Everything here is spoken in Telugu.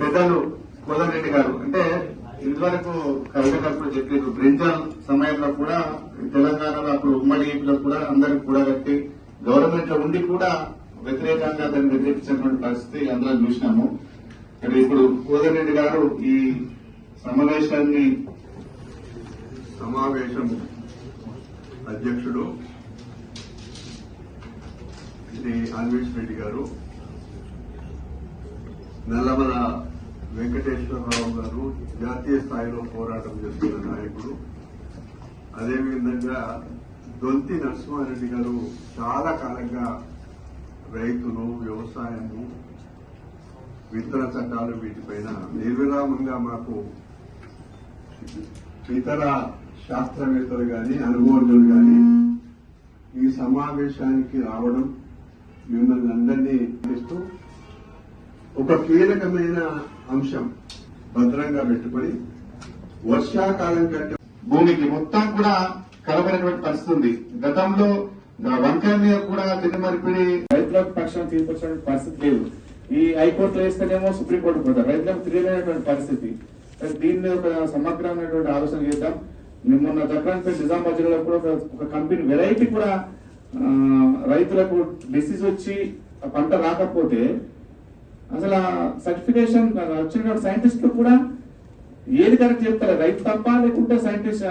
పెద్దలు కోదండరెడ్డి గారు. అంటే ఇంతవరకు కవిత చెప్పారు బ్రింజాల్ సమయంలో కూడా తెలంగాణలో అప్పుడు ఉమ్మడి ఏపీలో కూడా అందరికి కూడా కట్టి గవర్నమెంట్లో ఉండి కూడా వ్యతిరేకంగా దాన్ని వ్యతిరేకించినటువంటి పరిస్థితి అందరం చూసినాము. మరి ఇప్పుడు కోదండరెడ్డి గారు ఈ సమావేశాన్ని సమావేశం అధ్యక్షుడు శ్రీ అన్వేష్ రెడ్డి గారు నల్లమల వెంకటేశ్వరరావు గారు జాతీయ స్థాయిలో పోరాటం చేస్తున్న నాయకుడు. అదేవిధంగా దొంతి నరసింహారెడ్డి గారు చాలా కాలంగా రైతులు వ్యవసాయము విత్తన చట్టాలు వీటిపైన నిర్విరామంగా మాకు ఇతర శాస్త్రవేత్తలు కానీ అనుభవజ్ఞులు కానీ ఈ సమావేశానికి రావడం మిమ్మల్ని అందరినీ ఒక కీలకమైన అంశం భద్రంగా పెట్టుకొని వర్షాకాలం కంటే భూమికి మొత్తం కూడా కలబడినటువంటి పరిస్థితి ఉంది. గతంలో వంకాయ మీద కూడా తిరుమరిపిడి రైతులకు పక్షం తీసుకొచ్చిన పరిస్థితి లేదు. ఈ హైకోర్టులో వేస్తేనేమో సుప్రీంకోర్టు పోతారు. రైతులకు తిరిగినటువంటి పరిస్థితి. మరి దీని మీద ఒక సమగ్రమైనటువంటి ఆలోచన చేద్దాం. మేము మొన్న దక్కన్పేట నిజామాబాద్ జిల్లాలో కూడా ఒక- కంపెనీ వెరైటీ కూడా ఆ, రైతులకు డిసీజ్ వచ్చి పంట రాకపోతే అసలు ఆ సర్టిఫికేషన్ వచ్చిన సైంటిస్టులు కూడా ఏది కరెక్ట్ చెప్తారు? రైతు తప్ప లేకుంటే సైంటిస్ట్